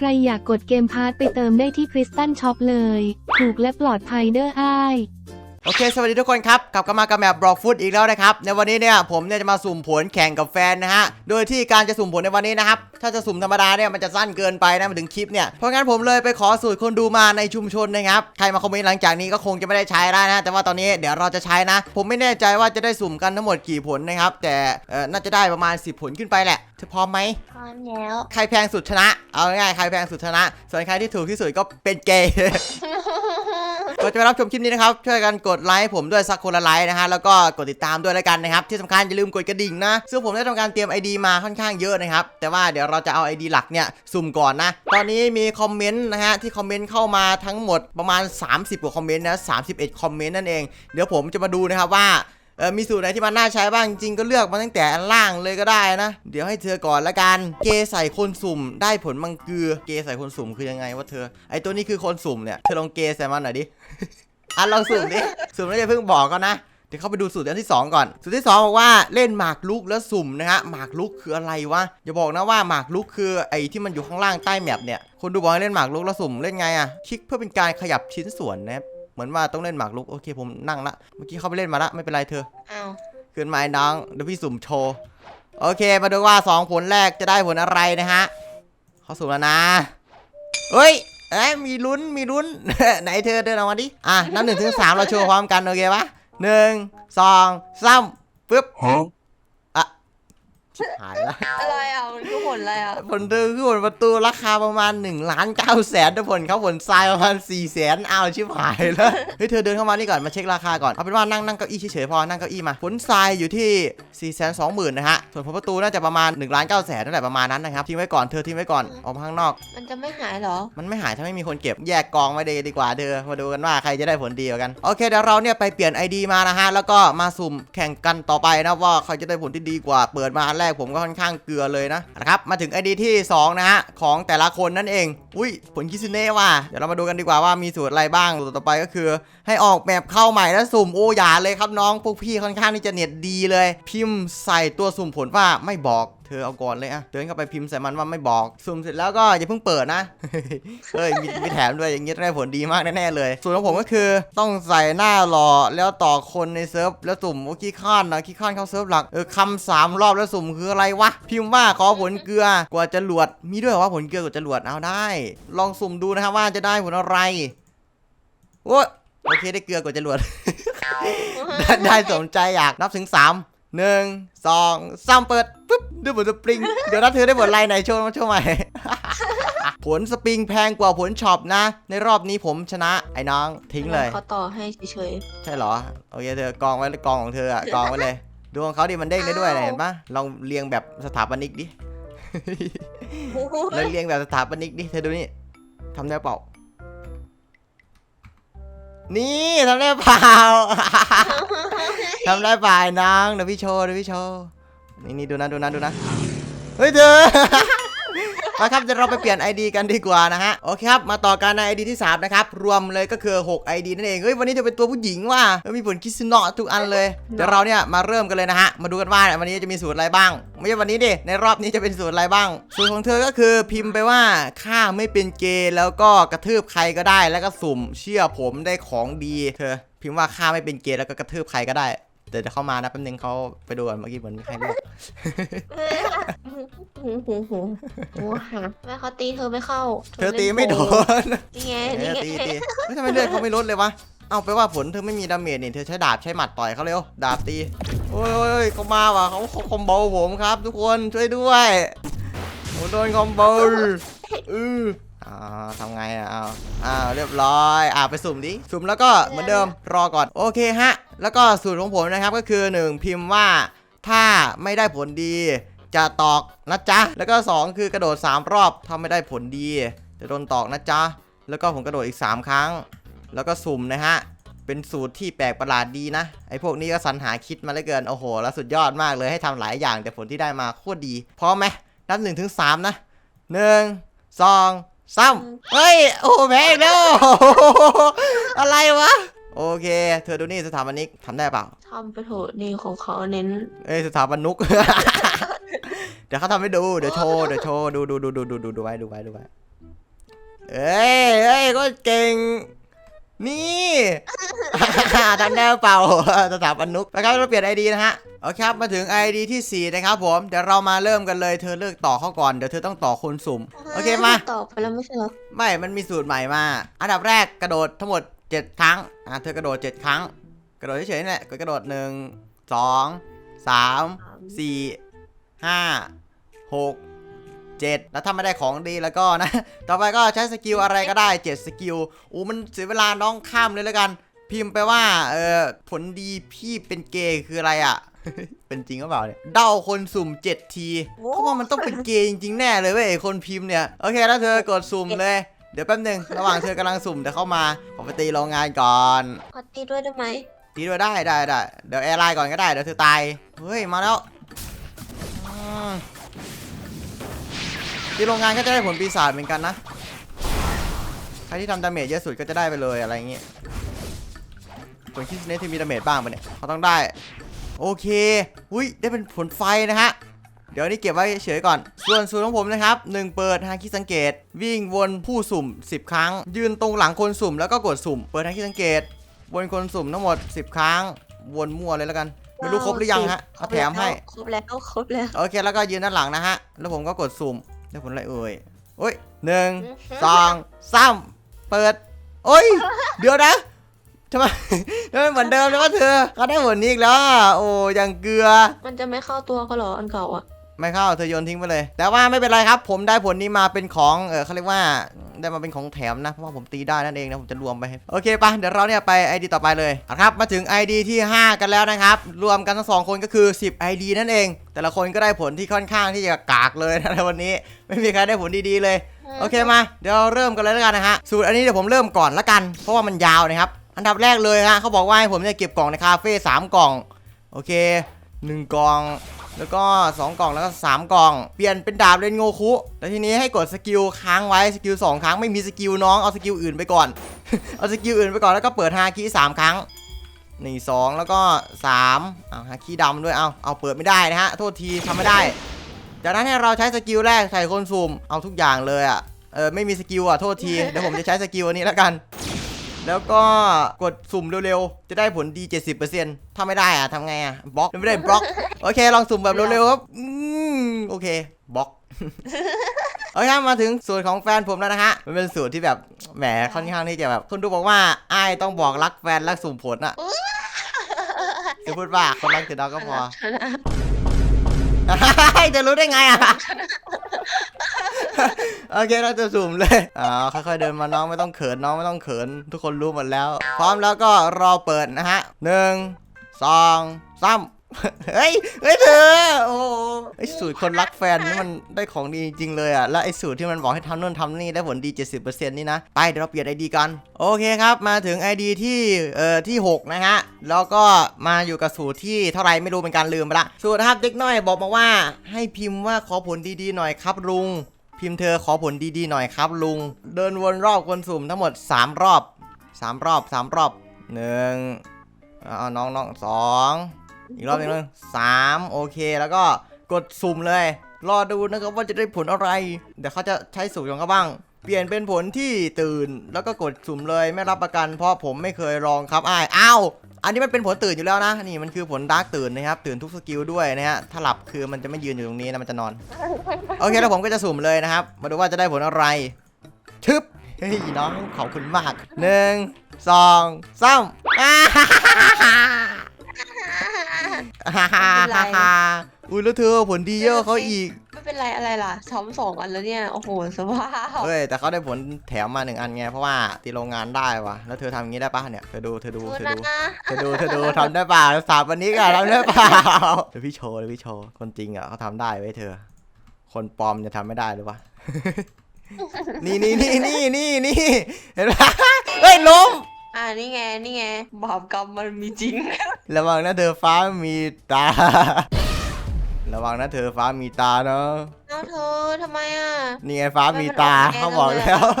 ใครอยากกดเกมพาร์ตไปเติมได้ที่คริสตันช็อปเลย ถูกและปลอดภัยเด้ออ้าย โอเค สวัสดีทุกคนครับกลับกันมากับแมปบล็อกฟุตอีกแล้วนะครับ ในวันนี้เนี่ยผมเนี่ยจะมาสุ่มผลแข่งกับแฟนนะฮะ โดยที่การจะสุ่มผลในวันนี้นะครับ ถ้าจะสุ่มธรรมดาเนี่ยมันจะสั้นเกินไปนะมาถึงคลิปเนี่ย เพราะงั้นผมเลยไปขอสูตรคนดูมาในชุมชนนะครับ ใครมาคอมเมนต์หลังจากนี้ก็คงจะไม่ได้ใช้แล้วนะ แต่ว่าตอนนี้เดี๋ยวเราจะใช้นะ ผมไม่แน่ใจว่าจะได้สุ่มกันทั้งหมดกี่ผลนะครับ แต่เอ่อน่าจะได้ประมาณ 10 ผลขึ้นไปแหละ เธอพร้อมไหมพร้อมแล้ว ใครแพงสุดชนะ เอาง่ายๆใครแพงสุดชนะ ส่วนใครที่ถูกที่สุดก็เป็นเกย์ ก่อนจะไปรับชมคลิปนี้นะครับ ช่วยกันกดไลค์ผมด้วยสักคนละไลค์นะฮะ แล้วก็กดติดตามด้วยแล้วกันนะครับ ที่สำคัญอย่าลืมกดกระดิ่งนะ ซึ่งผมได้ทำการเตรียม ID มาค่อนข้างเยอะนะครับ แต่ว่าเดี๋ยวเราจะเอา ID หลักเนี่ยสุ่มก่อนนะ ตอนนี้มีคอมเมนต์นะฮะที่คอมเมนต์เข้ามาทั้งหมดประมาณ 30 กว่าคอมเมนต์นะ31 คอมเมนต์นั่นเอง เดี๋ยวผมจะมาดูนะครับว่า เออมีสูตรไหนที่มันน่าใช้บ้างจริงก็เลือกมาตั้งแต่อันล่างเลยก็ได้นะ เดี๋ยวให้เธอก่อนละกัน เกใส่คนสุ่มได้ผลมังเกือ เกใส่คนสุ่มคือยังไงวะเธอ ไอตัวนี้คือคนสุ่มเนี่ย เธอลองเกใส่มันหน่อยดิอะลองสุ่มดิ สุ่มแล้วอย่าเพิ่งบอกก็นะ เดี๋ยวเข้าไปดูสูตรอันที่ 2 ก่อน สูตรที่ 2 บอกว่าเล่นหมากลุกแล้วสุ่มนะฮะ หมากลุกคืออะไรวะ อย่าบอกนะว่าหมากลุกคือไอ้ที่มันอยู่ข้างล่างใต้แมปเนี่ย คนดูบอกให้เล่นหมากลุกแล้วสุ่มเล่นไงอะคลิกเพื่อเป็นการขยับชิ้นส่วนนะครับ เหมือนว่าต้องเล่นหมากลุกโอเคผมนั่งละเมื่อกี้เข้าไปเล่นมาละไม่เป็นไรเธออ้าวขึ้นมาไอ้น้องเดี๋ยวพี่สุ่มโชว์โอเค มาดูว่า 2 ผลแรกจะได้ผลอะไรนะฮะเขาสุ่มแล้วนะเฮ้ยเอ้ยมีลุ้นมีลุ้นไหนเธอเดินออกมาดิอะนับหนึ่งถึงสามเราโชว์พร้อมกันโอเคปะหนึ่งสองสามปึ๊บ Huh? ชิบหายละอะไรอะมันคือผลอะไรอะผลเดินคือผลประตูราคาประมาณ1ล้าน9แสนแต่ผลเขาผลทรายประมาณ4แสนเอาชิบหายแล้วเฮ้ยเธอเดินเข้ามานี่ก่อนมาเช็คราคาก่อนเอาเป็นว่านั่งนั่งเก้าอี้เฉยๆพอนั่งเก้าอี้มาผลทรายอยู่ที่4ี่แสนสองหมื่นนะฮะส่วนผลประตูน่าจะประมาณ1ล้าน9แสนนั่นแหละประมาณนั้นนะครับทิ้งไว้ก่อนเธอทิ้งไว้ก่อนออกมาข้างนอก มันจะไม่หายเหรอ มันไม่หายถ้าไม่มีคนเก็บแยกกองไว้เลยดีกว่าเธอมาดูกันว่าใครจะได้ผลดีกว่ากันโอเคเดี๋ยวเราเนี่ยไปเปลี่ยน ID มานะฮะแล้วก็มาสุ่มแข่งกันต่อไปนะว่าใครจะได้ผลที่ดีกว่าเปิดมาอันแรกผมก็ค่อนข้างเกลือเลยนะนะครับมาถึง ID ที่ 2 นะฮะของแต่ละคนนั่นเอง อุ้ยผลคิซูเน่ว่ะเดี๋ยวเรามาดูกันดีกว่าว่ามีสูตรอะไรบ้างสูตรต่อไปก็คือ ให้ออกแบบเข้าใหม่และสุ่มโอ้ยาเลยครับน้องพวกพี่ค่อนข้างที่จะเน็ตดีเลย พิมพ์ใส่ตัวสุ่มผลว่าไม่บอก เธอเอาก่อนเลยอะเดินเข้าไปพิมพ์ใส่มันว่าไม่บอกสุ่มเสร็จแล้วก็อย่าเพิ่งเปิดนะเฮ้ยมีมีแถมด้วยอย่างงี้ได้ผลดีมากแน่ๆเลย ส่วนของผมก็คือต้องใส่หน้าหล่อแล้วต่อคนในเซิร์ฟแล้วสุ่มโอ้ขี้ข้านนะขี้ข้านเข้าเซิร์ฟหลักเออคำสามรอบแล้วสุ่มคืออะไรวะพิมพ์ว่าขอผลเกลือกว่าจะหลวดมีด้วยว่าผลเกลือกว่าจะหลวดเอาได้ ลองสุ่มดูนะครับว่าจะได้ผลอะไรโอ้โอเคได้เกลือกว่าจะหลวดได้สมใจอยากนับถึงสาม 3 1 2 3เปิดปุ๊บได้ผลสปริง เดี๋ยวนัดเธอได้ผลอะไรไหนโชว์มาโชว์ใหม่ ผลสปริงแพงกว่าผลช็อปนะ ในรอบนี้ผมชนะไอ้น้องทิ้งเลย เขาต่อให้เฉยใช่เหรอ โอเคเธอกองไว้กองของเธออะกองไว้เลย ดูของเขาดิมันเด้งได้ด้วยนะอ้าวเห็นปะลองเรียงแบบสถาปนิกดิๆโอ้โหแล้วเรียงแบบสถาปนิกดิเธอดูนี่ทำได้เปล่า นี่ทำได้เปล่า ทำได้เปล่าไอ้น้องเดี๋ยวพี่โชว์เดี๋ยวพี่โชว์นี่นี่ดูนะดูนะดูนะเฮ้ยเธอมาครับเดี๋ยวเราไปเปลี่ยน ID กันดีกว่านะฮะโอเคครับมาต่อกันใน ID ที่ 3 นะครับ รวมเลยก็คือ 6 ID นั่นเองเฮ้ยวันนี้จะเป็นตัวผู้หญิงว่ะเฮ้ยมีผลคิสเนะทุกอันเลยเดี๋ยวเราเนี่ยมาเริ่มกันเลยนะฮะมาดูกันว่าวันนี้จะมีสูตรอะไรบ้าง ไม่ใช่วันนี้ดิในรอบนี้จะเป็นสูตรอะไรบ้าง สูตรของเธอก็คือพิมพ์ไปว่าข้าไม่เป็นเกย์แล้วก็กระทืบใครก็ได้แล้วก็สุ่ม เชื่อผมได้ของดี เธอ พิมพ์ว่าข้าไม่เป็นเกย์แล้วก็กระทืบใครก็ได้ เดี๋ยวจะเข้ามานะแป๊บนึงเขาไปดูก่อนเมื่อกี้เหมือนมีใครเรียกหูหูหูหูหาแม่เขาตีเธอไม่เข้าเธอตีไม่โดนนี่ไงเอนี่อไงตีตีเฮ้ยทำไมเลือดเขาไม่ลดเลยวะเอาไปว่าผลเธอไม่มีดาเมจนี่เธอใช้ดาบใช้หมัดต่อยเขาเร็วดาบตีโอ้ยโอ้ยโอ้ยเขามาว่ะเขาเขาคอมโบผมครับ ทุกคนช่วยด้วยผมโดนคอมโบอือ อ่าทำไงอะอ้าวอ้าวเรียบร้อยอ่าไปสุ่มดิสุ่มแล้วก็เหมือนเดิมรอก่อนโอเคฮะ แล้วก็สูตรของผมนะครับก็คือ 1 พิมพ์ว่าถ้าไม่ได้ผลดี จะตอกนะจ๊ะ แล้วก็ 2 คือกระโดด 3 รอบถ้าไม่ได้ผลดี จะโดนตอกนะจ๊ะ แล้วก็ผมกระโดดอีก 3 ครั้ง แล้วก็สุ่มนะฮะเป็นสูตรที่แปลกประหลาดดีนะ ไอ้พวกนี้ก็สรรหาคิดมาเหลือเกิน โอ้โห แล้วสุดยอดมากเลยให้ทำหลายอย่างแต่ผลที่ได้มาโคตรดี พร้อมไหมนับหนึ่งถึงสามนะหนึ่งสอง สามเฮ้ย โอ้โหแพ้อีกแล้ว อะไรวะ โอเค เธอดูนี่สถาปนิกทำได้เปล่าทำไปเถอะนี่ของเขาเน้น เอ้ยสถาปนุก เดี๋ยวเขาทำให้ดู เดี๋ยวโชว์ เดี๋ยวโชว์ ดูดูดูดูดูดูดูไว้ดูไว้ดูไว้เอ้ยเอ้ยก็เก่ง นี่ทำได้หรือเปล่าสถาปนุกนะครับเราเปลี่ยน ID นะฮะโอเคครับมาถึง ID ที่ 4 นะครับผมเดี๋ยวเรามาเริ่มกันเลยเธอเลือกต่อเข้าก่อนเดี๋ยวเธอต้องต่อคนสุ่มโอเคมาตอบไปแล้วไม่ใช่เหรอไม่มันมีสูตรใหม่มา อันดับแรกกระโดดทั้งหมด 7 ครั้งอะเธอกระโดด 7 ครั้ง กระโดดเฉยๆนี่แหละกระโดด 1 2 3 4 5 6 7 แล้วถ้าไม่ได้ของดีแล้วก็นะ ต่อไปก็ใช้สกิลอะไรก็ได้ 7 สกิลอู้มันเสียเวลาน้องข้ามเลยแล้วกัน พิมพ์ไปว่าเออผลดีพี่เป็นเกย์คืออะไรอะเป็นจริงหรือเปล่าเนี่ยเด้าคนสุ่ม 7 ทีเขาว่ามันต้องเป็นเกย์จริงๆแน่เลยเว้ยไอ้คนพิมพ์เนี่ย โอเคแล้วเธอกดสุ่มเลย เดี๋ยวแป๊บหนึงระหว่างเธอกำลังสุ่มเดี๋ยวเข้ามาขอไปตีโรงงานก่อนขอตีด้วยได้ไหมตีด้วยได้ได้ได้เดี๋ยวแอร์ไลน์ก่อนก็ได้เดี๋ยวเธอตายเฮ้ยมาแล้ว ที่โรงงานก็จะได้ผลปีศาจเหมือนกันนะ ใครที่ทำดาเมจเยอะสุดก็จะได้ไปเลยอะไรอย่างเงี้ยส่วนคิสเนสที่มีดาเมจบ้างปะเนี่ยเขาต้องได้ โอเคอุ้ยได้เป็นผลไฟนะฮะเดี๋ยวอันนี้เก็บไว้เฉยๆก่อน ส่วนสูตรของผมนะครับ 1 เปิดหาคิดสังเกต วิ่งวนผู้สุ่ม 10 ครั้ง ยืนตรงหลังคนสุ่มแล้วก็กดสุ่ม เปิดหาคิดสังเกต วนคนสุ่มทั้งหมด 10 ครั้ง วนมั่วเลยแล้วกัน ไม่รู้ครบหรือยังฮะเขาแถมให้ ครบแล้ว ครบแล้ว โอเค แล้วก็ยืนด้านหลังนะฮะ แล้วผมก็กดสุ่ม ได้ผลอะไรเอ่ยโอ้ยหนึ่งสองสามเปิด โอ้ย เดี๋ยวนะทำไมทำไมเหมือนเดิมเลยวะเธอเขาได้ผลนี้อีกแล้วอะโอ้ยังเกลือ มันจะไม่เข้าตัวเขาเหรออันเก่าอะ ไม่เข้าเธอโยนทิ้งไปเลย แต่ว่าไม่เป็นไรครับ ผมได้ผลนี้มาเป็นของเออเขาเรียกว่าได้มาเป็นของแถมนะ เพราะว่าผมตีได้นั่นเองนะผมจะรวมไปให้โอเคปะเดี๋ยวเราเนี่ยไป ID ต่อไปเลยเอาครับ มาถึง ID ที่ 5 กันแล้วนะครับ รวมกันทั้งสองคนก็คือ 10 ID นั่นเอง แต่ละคนก็ได้ผลที่ค่อนข้างที่จะกากเลยนะในวันนี้ ไม่มีใครได้ผลดีๆเลย โอเคมา เดี๋ยวเราเริ่มกันเลยแล้วกันนะฮะ สูตรอันนี้เดี๋ยวผมเริ่มก่อนละกัน เพราะว่ามันยาวนะครับ อันดับแรกเลยฮะเขาบอกว่าให้ผมเนี่ยเก็บกล่องในคาเฟ่สามกล่อง โอเคหนึ่งกล่อง แล้วก็ 2 กล่องแล้วก็ 3 กล่อง เปลี่ยนเป็นดาบเลนโงคุแล้วทีนี้ให้กดสกิลค้างไว้สกิล2ครั้งไม่มีสกิลน้องเอาสกิลอื่นไปก่อน เอาสกิลอื่นไปก่อนแล้วก็เปิดฮาคิ3ครั้งนี่สองแล้วก็3เอาฮาคิดำด้วยเอาเอาเปิดไม่ได้นะฮะ โทษทีทำไม่ได้ จากนั้นให้เราใช้สกิลแรกใส่คนซูมเอาทุกอย่างเลยอะเออไม่มีสกิลอะโทษที เดี๋ยวผมจะใช้สกิลอันนี้แล้วกัน แล้วก็กดสุ่มเร็วๆ จะได้ผลดี 70%ถ้าไม่ได้อะทำไงอะบล็อกไม่ได้บล็อก โอเค ลองสุ่มแบบเร็วๆครับอืมโอเคบล็อกโอเคครับมาถึงสูตรของแฟนผมแล้วนะฮะ มันเป็นสูตรที่แบบแหมค่อนข้างที่จะแบบคนดูบอกว่าไอ้ายต้องบอกรักแฟนรักสุ่มผลอะจะพูดว่าคนรักถือดาวก็พอชนะ จะรู้ได้ไงอะ โอเคเราจะสุ่มเลยอ่าค่อยๆเดินมาน้องไม่ต้องเขินน้องไม่ต้องเขิน ทุกคนรู้หมดแล้ว พร้อมแล้วก็รอเปิดนะฮะหนึ่งสองสาม เฮ้ย เฮ้ยเธอ โอ้โหไอสูตรคนรักแฟนนี่มันได้ของดีจริงเลยอะ แล้วไอสูตรที่มันบอกให้ทำนู่นทำนี่ได้ผลดี 70%นี่นะ ไปเดี๋ยวเราเปลี่ยนไอดีกัน โอเคครับ มาถึง ID ที่ เอ่อ ที่ 6 นะฮะ แล้วก็มาอยู่กับสูตรที่เท่าไรไม่รู้เป็นการลืมไปละ สูตรครับเด็กน้อยบอกมาว่า ให้พิมพ์ว่าขอผลดีๆหน่อยครับลุง พิมพ์เธอขอผลดีๆหน่อยครับลุง เดินวนรอบคนสุ่มทั้งหมด 3 รอบ 3 รอบ 3 รอบหนึ่งเอาน้องน้องสอง อีกรอบหนึงสามโอเค แล้วก็กดสุ่มเลย รอดูนะครับว่าจะได้ผลอะไร เดี๋ยวเขาจะใช้สูตรของเขาบ้าง เปลี่ยนเป็นผลที่ตื่น แล้วก็กดสุ่มเลยไม่รับประกัน เพราะผมไม่เคยลองครับอ้ายอ้าวอันนี้มันเป็นผลตื่นอยู่แล้วนะ นี่มันคือผลดาร์กตื่นนะครับ ตื่นทุกสกิลด้วยนะฮะ ถ้าหลับคือมันจะไม่ยืนอยู่ตรงนี้นะ มันจะนอน โอเค แล้วผมก็จะสุ่มเลยนะครับ มาดูว่าจะได้ผลอะไรชึบ เฮ้ย น้องขอบคุณมากหนึ่งสองสามอ่า ฮ่าฮ่าฮ่าฮ่าฮ่าฮ่าอุ้ยแล้วเธอผลดีเยอะเขาอีก ไม่เป็นไรอะไรล่ะซ้อมสองอันแล้วเนี่ย โอ้โหสภาพเฮ้ยแต่เขาได้ผลแถมมาหนึ่งอันไง เพราะว่าตีโรงงานได้วะแล้วเธอทำอย่างนี้ได้ปะเนี่ย เธอดูเธอดูเธอดูเธอดูเธอดูทำได้เปล่าสามวันนี้ก็ทำได้เปล่าเดี๋ยวพี่โชว์เดี๋ยวพี่โชว์ คนจริงอะเขาทำได้ไว้ยเธอ คนปลอมจะทำไม่ได้หรือวะนี่นี่นี่นี่นี่นี่เห็นปะเฮ้ยล้มอ่านี่ไงนี่ไงบาปกรรมมันมีจริง ระวังนะเธอฟ้ามีตา ระวังนะเธอฟ้ามีตาเนาะเอาเธอทำไมอะ นี่ไงฟ้ามีตามันออกแน่เขาบอกเลยแล้วอะ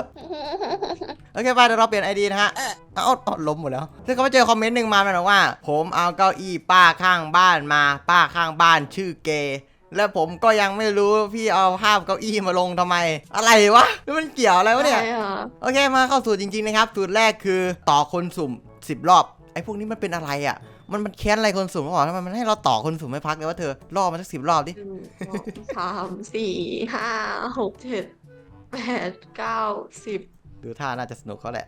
โอเคไปเดี๋ยวเราเปลี่ยนไอดีนะฮะเอาเอาล้มหมดแล้วซึ่งเขาไปเจอคอมเมนต์หนึ่งมามันบอกว่า ผมเอาเก้าอี้ป้าข้างบ้านมา ป้าข้างบ้านชื่อเกย์และผมก็ยังไม่รู้พี่เอาภาพเก้าอี้มาลงทำไม อะไรวะแล้วมันเกี่ยวอะไรวะเนี่ยใช่หรอโอเคมาเข้าสูตรจริงๆนะครับ สูตรแรกคือต่อคนสุ่ม 10 รอบไอ้พวกนี้มันเป็นอะไรอะ มันมันแค้นอะไรคนสุ่มเขาบอกทำไมมันให้เราต่อคนสุ่มไม่พักเลยว่าเธอรอบมาสักสิบรอบดิ หนึ่งสองสามสี่ห้าหกเจ็ดแปดเก้าสิบดูท่าน่าจะสนุกเขาแหละ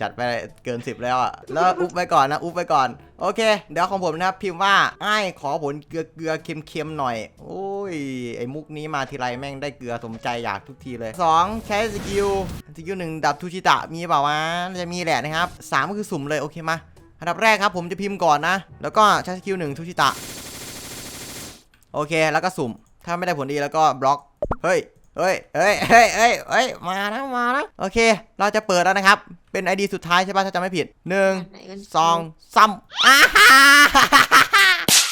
จัดไปเกิน 10 แล้วอะ แล้วอุ๊บไปก่อนนะ อุ๊บไปก่อน โอเค เดี๋ยวของผมนะครับพิมพ์ว่าไอ้ายขอผลเกลือเกลือเค็มๆหน่อย โอ้ย ไอ้มุกนี้มาทีไรแม่งได้เกลือสมใจอยากทุกทีเลย 2 ใช้สกิล สกิลหนึ่งดับทูชิตะมีเปล่าวะน่าจะมีแหละนะครับ 3 ก็คือสุ่มเลย โอเคมา อันดับแรกครับผมจะพิมพ์ก่อนนะ แล้วก็ใช้สกิลหนึ่งทูชิตะ โอเค แล้วก็สุ่ม ถ้าไม่ได้ผลดีแล้วก็บล็อก เฮ้ย เฮ้ย เฮ้ย เฮ้ย เฮ้ยเฮ้ยมานะ มานะ โอเค เราจะเปิดแล้วนะครับ เป็น ID สุดท้ายใช่ป่ะ ถ้าจำไม่ผิดหนึ่งอันไหนกันสองสามอ่าฮ่า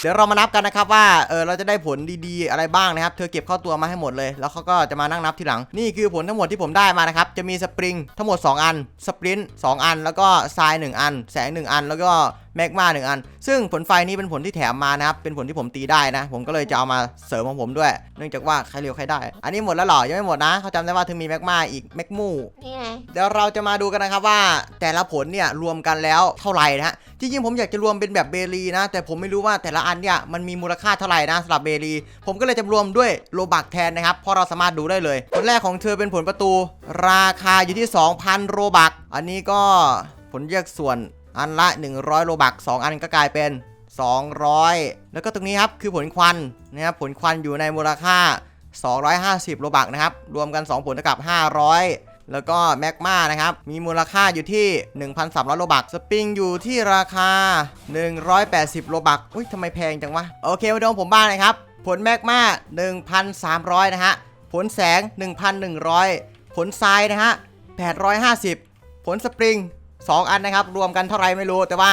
เดี๋ยวเรามานับกันนะครับว่าเออเราจะได้ผลดีๆอะไรบ้างนะครับ เธอเก็บเข้าตัวมาให้หมดเลย แล้วเขาก็จะมานั่งนับทีหลัง นี่คือผลทั้งหมดที่ผมได้มานะครับ จะมีสปริงทั้งหมด 2 อัน สปรินต์2อัน แล้วก็ทราย 1 อัน แสง 1 อัน แล้วก็ แมกมา1อัน ซึ่งผลไฟนี้เป็นผลที่แถมมานะครับ เป็นผลที่ผมตีได้นะ ผมก็เลยจะเอามาเสริมของผมด้วย เนื่องจากว่าใครเร็วใครได้ อันนี้หมดแล้วเหรอ ยังไม่หมดนะเขาจำได้ว่าเธอมีแมกมาอีกแมกมูนี่ไง เดี๋ยวเราจะมาดูกันนะครับว่าแต่ละผลเนี่ยรวมกันแล้วเท่าไหร่นะฮะ จริงๆผมอยากจะรวมเป็นแบบเบรีนะ แต่ผมไม่รู้ว่าแต่ละอันเนี่ยมันมีมูลค่าเท่าไหร่นะสำหรับเบรี ผมก็เลยจะรวมด้วยโลบักแทนนะครับ เพราะเราสามารถดูได้เลย ผลแรกของเธอเป็นผลประตู ราคาอยู่ที่ 2,000โลบัก อันนี้ก็ผลแยกส่วน อันละ 100 โลบัก 2 อันก็กลายเป็น 200 แล้วก็ตรงนี้ครับคือผลควันนะครับผลควันอยู่ในมูลค่า 250 โลบักนะครับ รวมกัน 2 ผลเท่ากับ 500 แล้วก็แมกมานะครับ มีมูลค่าอยู่ที่ 1,300 โลบัก สปริงอยู่ที่ราคา 180 โลบัก อุ้ยทำไมแพงจังวะ โอเคมาดูผมบ้างนะครับ ผลแมกมา 1,300 นะฮะ ผลแสง 1,100 ผลทรายนะฮะ 850 ผลสปริง 2 อันนะครับ รวมกันเท่าไหรไม่รู้แต่ว่า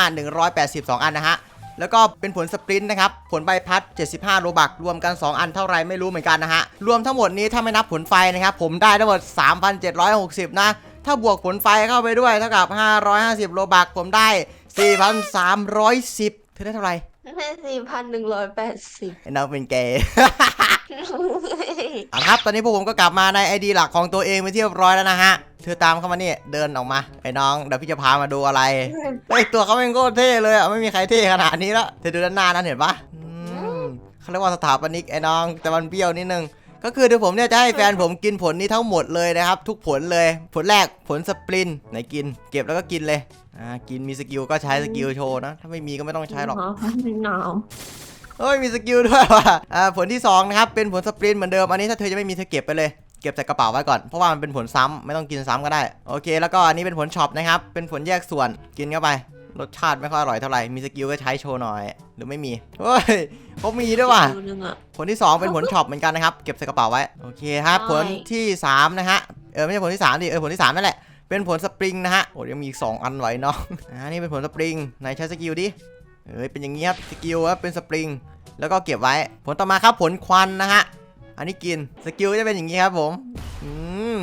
182 อันนะฮะ แล้วก็เป็นผลสปรินต์นะครับ ผลใบพัด 75 โลบัก รวมกัน 2 อันเท่าไรไม่รู้เหมือนกันนะฮะ รวมทั้งหมดนี้ถ้าไม่นับผลไฟนะครับ ผมได้ทั้งหมด 3,760 นะ ถ้าบวกผลไฟเข้าไปด้วยเท่ากับ 550 โลบัก ผมได้ 4,310 เธอได้เท่าไหร่ได้สี่พันหนึ่งร้อยแปดสิบไอ้น้องเป็นเกย์ เอาละครับ ตอนนี้พวกผมก็กลับมาใน ID หลักของตัวเองไปนที่เรียบร้อยแล้วนะฮะ เธอตามเข้ามานี่เดินออกมา ไอ้น้องเดี๋ยวพี่จะพามาดูอะไรเฮ้ยตัวเขาเป็นโคตรเท่เลยอะไม่มีใครเท่ขนาดนี้แล้วเธอดูด้านหน้านั้นเห็นปะอืมเขาเรียกว่าสถาปนิกไอ้น้องแต่มันเบี้ยวนิดนึง ก็คือเดี๋ยวผมเนี่ยจะให้แฟนผมกินผลนี้ทั้งหมดเลยนะครับ ทุกผลเลย ผลแรกผลสปรินไหนกิน เก็บแล้วก็กินเลยอ่ากินมีสกิลก็ใช้สกิลโชว์นะ ถ้าไม่มีก็ไม่ต้องใช้หรอก หนาว เฮ้ยมีสกิลด้วยว่ะอ่าผลที่2นะครับเป็นผลสปรินต์เหมือนเดิมอันนี้ถ้าเธอจะไม่มีเธอเก็บไปเลยเก็บใส่กระเป๋าไว้ก่อน เพราะว่ามันเป็นผลซ้ำไม่ต้องกินซ้ำก็ได้ โอเค แล้วก็อันนี้เป็นผลช็อปนะครับ เป็นผลแยกส่วนกินเข้าไป รสชาติไม่ค่อยอร่อยเท่าไหร่ มีสกิลก็ใช้โชว์หน่อย หรือไม่มีเฮ้ยเขามีด้วยว่ะดูนึงอะผลที่ 2 เป็นผลช็อปเหมือนกันนะครับ เก็บใส่กระเป๋าไว้ โอเคครับใช่ผลที่ 3 นะฮะ เออไม่ใช่ผลที่3ดิ เออผลที่ 3 นั่นแหละ เป็นผลสปริงนะฮะ โอ้ยังมีอีก2อันไว้เนาะอ่านี่เป็นผลสปริง ไหนใช้สกิลดิ เอ้ยเป็นอย่างงี้ครับสกิลครับเป็นสปริง แล้วก็เก็บไว้ ผลต่อมาครับผลควันนะฮะอันนี้กินสกิลก็จะเป็นอย่างงี้ครับผมอืม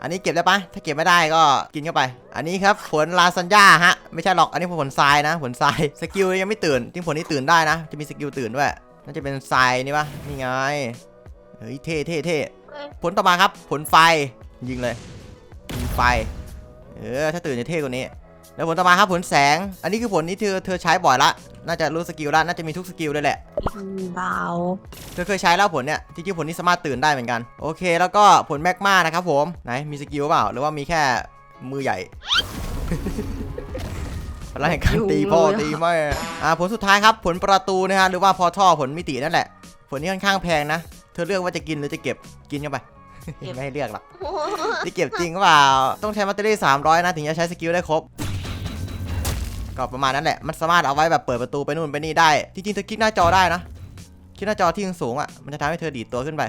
อันนี้เก็บได้ปะถ้าเก็บไม่ได้ก็กินเข้าไป อันนี้ครับผลลาซันญ่าฮะไม่ใช่หรอกอันนี้ผลทรายนะ ผลทรายสกิลยังไม่ตื่นที่ผลนี้ตื่นได้นะ จะมีสกิลตื่นด้วยน่าจะเป็นทรายนี่ปะนี่ไงเฮ้ยเท่เท่เท่ผลต่อมาครับ ผลไฟยิงเลยยิงไฟเออถ้าตื่นจะเท่กว่านี้ แล้วผลต่อมาครับผลแสง อันนี้คือผลที่เธอเธอใช้บ่อยละ น่าจะรู้สกิลละน่าจะมีทุกสกิลเลยแหละ เบาเธอเคยใช้แล้วผลเนี่ยที่จริงผลนี้สามารถตื่นได้เหมือนกัน โอเค แล้วก็ผลแมกมานะครับผม ไหน มีสกิลเปล่า หรือว่ามีแค่มือใหญ่ พลังแห่งการตีพ่อตีแม่อ่าผลสุดท้ายครับ ผลประตูนะฮะ หรือว่าพอท่อผลมิตินั่นแหละ ผลนี้ค่อนข้างแพงนะ เธอเลือกว่าจะกินหรือจะเก็บ กินเข้าไป ไม่ให้เลือกหรอกจะเก็บจริงหรือเปล่า ต้องใช้แบตเตอรี่300นะถึงจะใช้สกิลได้ครบ ก็ประมาณนั้นแหละ มันสามารถเอาไว้แบบเปิดประตูไปนู่นไปนี่ได้ จริงๆเธอคลิกหน้าจอได้นะ คลิกหน้าจอที่สูงอะ มันจะทำให้เธอดีดตัวขึ้นไป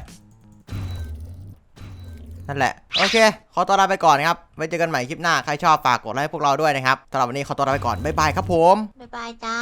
นั่นแหละ โอเค ขอตัวลาไปก่อนนครับ ไว้เจอกันใหม่คลิปหน้า ใครชอบฝากกดไลค์ให้พวกเราด้วยนะครับสำหรับวันนี้ขอตัวลาไปก่อน บ๊ายบายครับผม บ๊ายบายจ้า